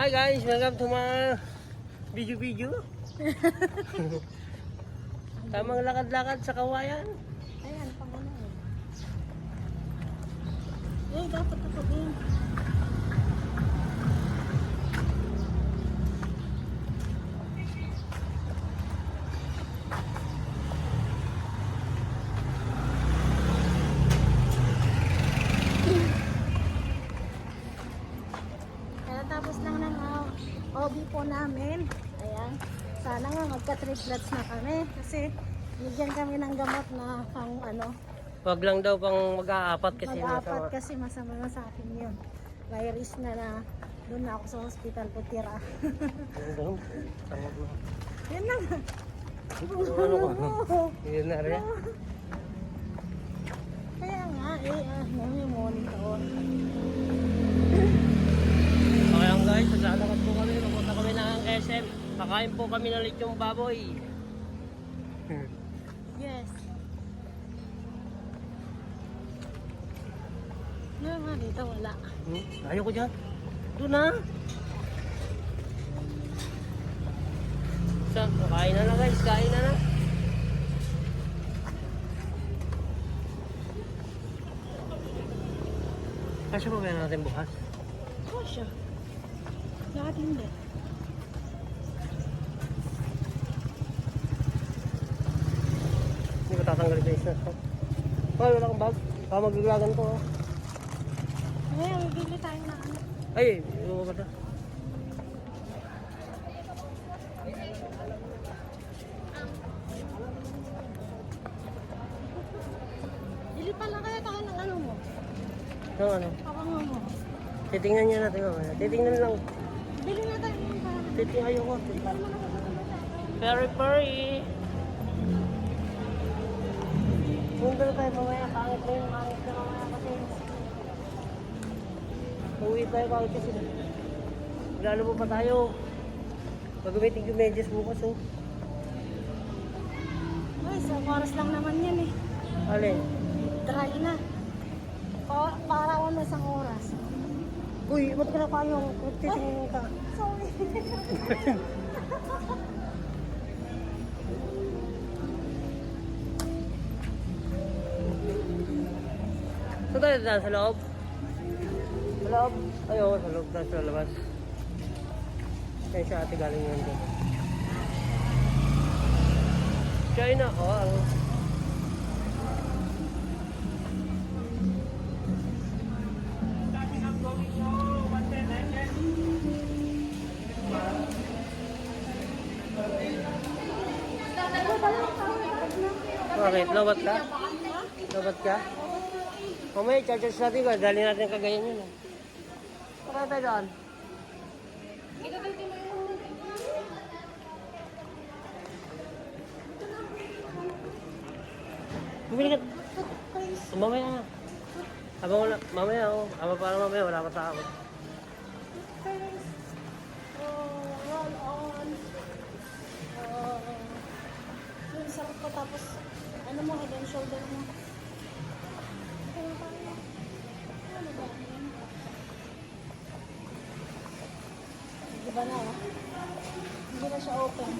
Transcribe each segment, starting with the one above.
Hi guys, welcome to my video video. Tamang lakad-lakad sa kawayan. Ayan, pang ano eh. Eh, dapat ako din. Po namin. Ayan. Sana nga magka-triplets na kami. Kasi bigyan kami ng gamot na pang ano, Wag lang daw pang mag-aapat kasi masama. kasi masama na sa akin yun. Risk na na doon na ako sa hospital ko tira. Yan lang. Ano ka? Yun na rin. Kaya nga eh, ah, may monitor. Guys, maglalakad po kami. Pupunta kami ng SM. Kakain po kami ng lechong baboy. Yes. Nga dito wala. Hmm? Ayaw ko dyan. Doon na. So, kain na na guys. Kain na na. Kasi pa ba natin bukas? Oh, siya. Lahat hindi. Hindi ko tatanggalin sa isa. Hoy, wala kang bag. Baka magaglagan ko. oh. Eh, bibili tayo na ano. Ay, iwan ko na. Bili pa lang kaya tayo ng ano mo. No, ano? Kapango mo. Titingnan niya natin mamaya. Titingnan lang. Para. Titingnan ayoko. Para sa Very furry. Na tayo mamaya. Pangit na yun. Pangit na mamaya kasi. Uwi tayo pangit kasi. Lalo mo pa tayo. Pag-umitig yung medyas bukas oh. Ay, sa oras lang naman yan eh. Alin? Dry na. Pa parawan na isang oras. Uy, ba't ka na payong? Ba't titingin ka? Sorry. Saan tayo daan? Sa loob? Sa loob? Ay, oo, sa loob tayo sa labas. Kaya siya ate galing yun. China, oh, ang... Bakit? Lawat ka? Lawat ka? Mamaya, charge natin ko. Dali natin kagayan yun. eh. Saan tayo daan? Bumili ka. Mamaya na. Habang wala, mamaya oh. Habang para mamaya wala pa tao. Oh, ano mo, head and shoulder mo. Diba na, oh? Hindi na siya open.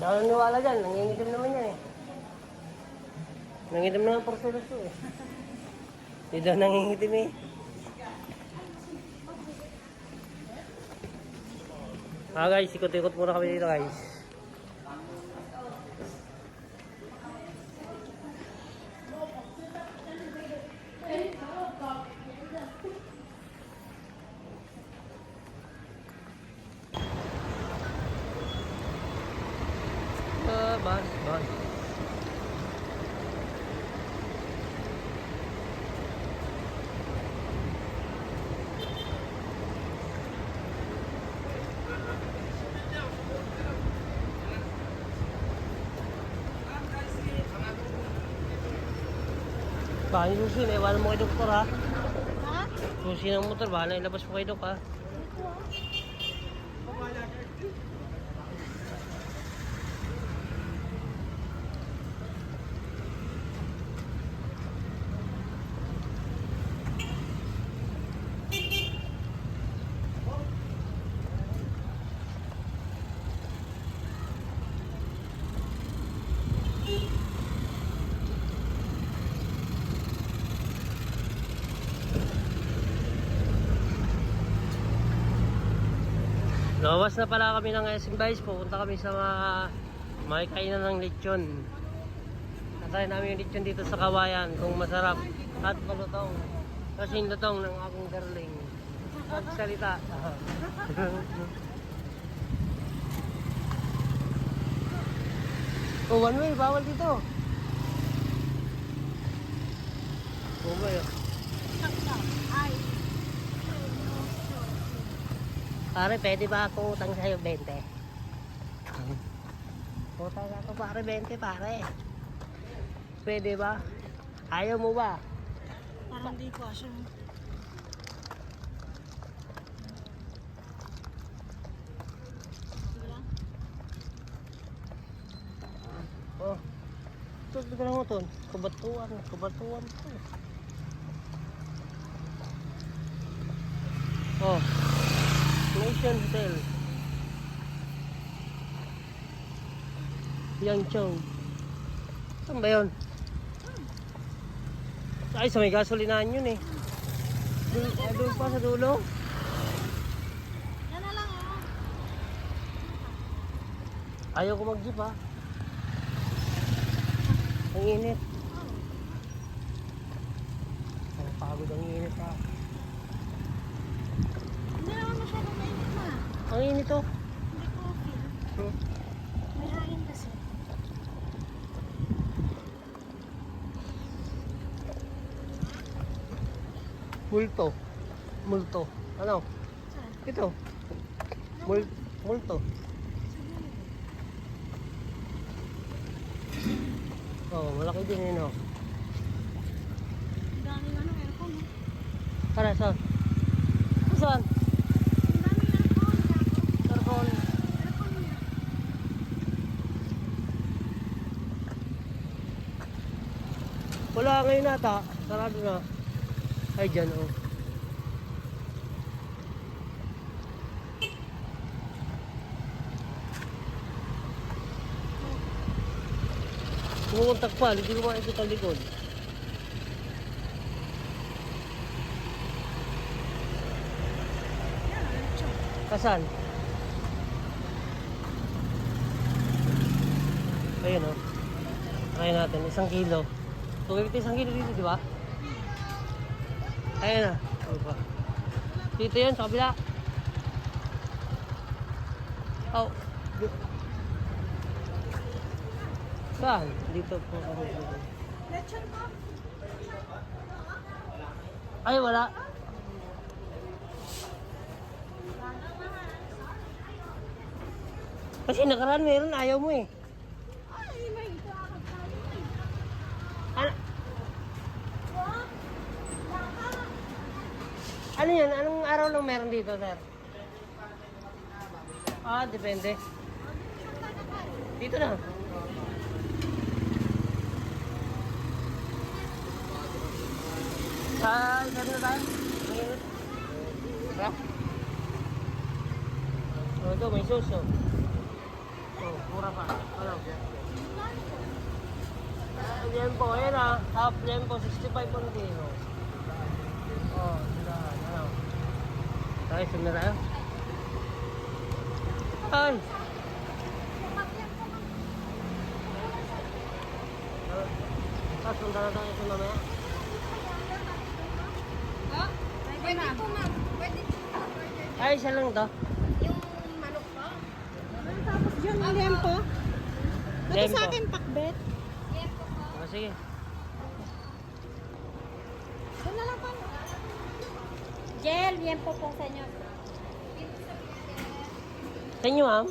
Dahil niwala dyan, nangingitim naman yan eh. Nangingitim naman por suluso eh. Hindi daw nangingitim eh. Ah guys, ikot-ikot muna kami dito guys. Baka yung susi, naiwanan mo kay doktor ha. Ha? Susi ng motor, bahala ilabas mo kay dok ha. Lawas na pala kami ng SM Vice. Pupunta kami sa mga may kainan ng lechon. Natry namin yung lechon dito sa Kawayan kung masarap at malutong. Kasi yung lutong ng aking darling. Pagsalita. oh, one way. Bawal dito. Yun? Ay. Pare, pwede ba ako utang sa'yo 20? utang ako pare 20 pare. Pwede ba? Ayaw mo ba? Parang di ko lang. Oh. Ito, ito lang ito. Kabatuan, kabatuan to. Oh. Nation Hotel. Yangchou. Saan ba yun? Ay, sa may gasolinahan yun eh. Doon, eh, doon pa sa dulo. Yan na lang oh. Ayaw ko mag-jeep ha. Ang init. Ang pagod ang init ha. Hindi naman masyadong mainit na. Ang init oh. Hindi ko feel. Hmm. May hangin kasi. Multo. Multo. Ano? Saan? Ito. Mul multo. Oh, malaki din yun oh. Ang daming ano, aircon. Para saan? Saan? Ang daming aircon. Kako. Circle. Aircon niya. Wala ngayon nata. Sarado na. Ay, dyan oh. Pumuntak pa, hindi ko makikita likod. Kasan? Ayun oh. Try natin, isang kilo. Tugay kita isang kilo dito, di ba? Ayun na. Dito yun, sa kabila. Oh. Saan? Dito po. Ay, wala. Kasi nakaraan meron, ayaw mo eh. Ay, may ito ako tayo. Ano, What? Baka. Ano yan? Anong araw lang meron dito, sir? Ah, depende. Dito na. Ah, sabi na tayo? Oh, ito, may suso. Oh, mura pa. Ano? Ah, Liempo, ayan ah. Half liempo, 65 on kilo. Oh. Tayo, sunod na tayo. Ay! Ah, sundan na tayo sa mamaya. Oh, pwede po ma'am. Pwede po. Ay, isa lang to. Yung manok po. Tapos ang lempo. Lempo. sa akin, pakbet. Yes po po. Ah, sige. Doon na lang pa. Gel, yan po po sa inyo. Sa inyo, ma'am?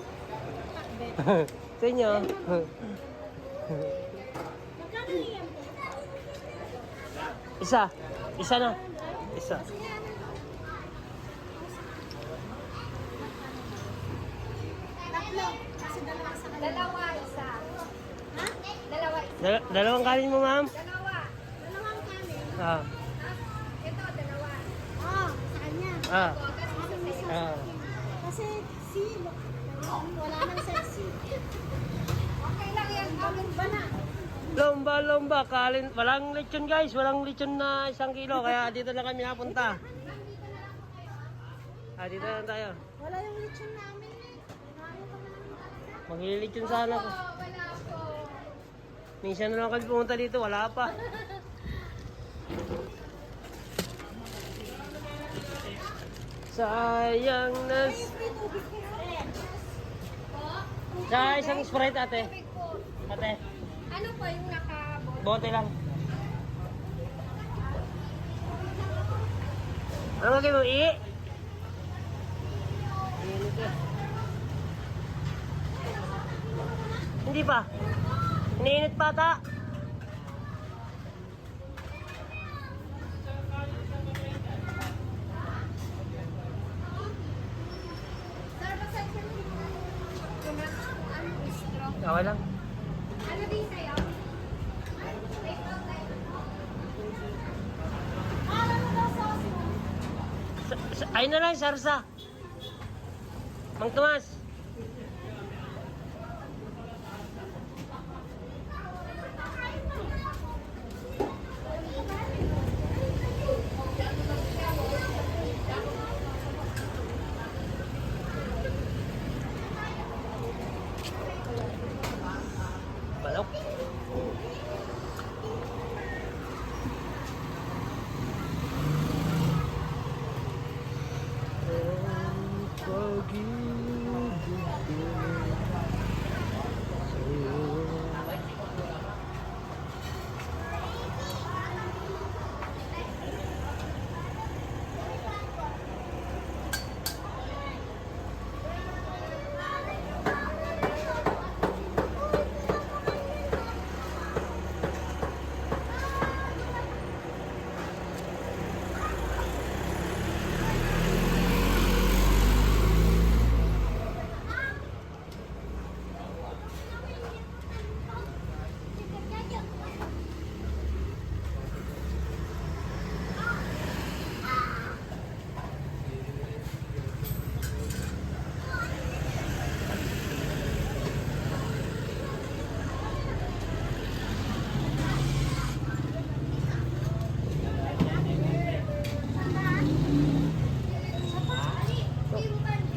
Sa inyo. Isa. Isa na. Isa. Tatlo. Kasi dalawa sa kanila. Dalawa, isa. Ha? Dalawa, isa. Dal- dalawang kanin mo, ma'am? Dalawa. Dalawang kanin. Ah. Ito, dalawa. Oh, sa kanya. Ah. Ah. Kasi si, wala nang sexy. Okay lang yan. Gawin ba na? Lomba, lomba. Kalin. Walang lechon, guys. Walang lechon na isang kilo. Kaya dito lang kami napunta. Ah, dito lang tayo. Wala yung lechon namin eh. Maglilitsyon sana ako. wala po. Minsan na lang kami pumunta dito, wala pa. Sayang na... Sa isang Sprite ate. Ate, Ano po yung nakabot? bote lang. Ano gagawin mo? I? Hindi pa. Iniinit pa ata. Sir, basahin ko yung yung ano, straw. Okay lang. Ano din sa'yo? Ayun na lang, sarsa. Mang Tomas. Bagi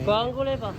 Kuha ang kulay pa.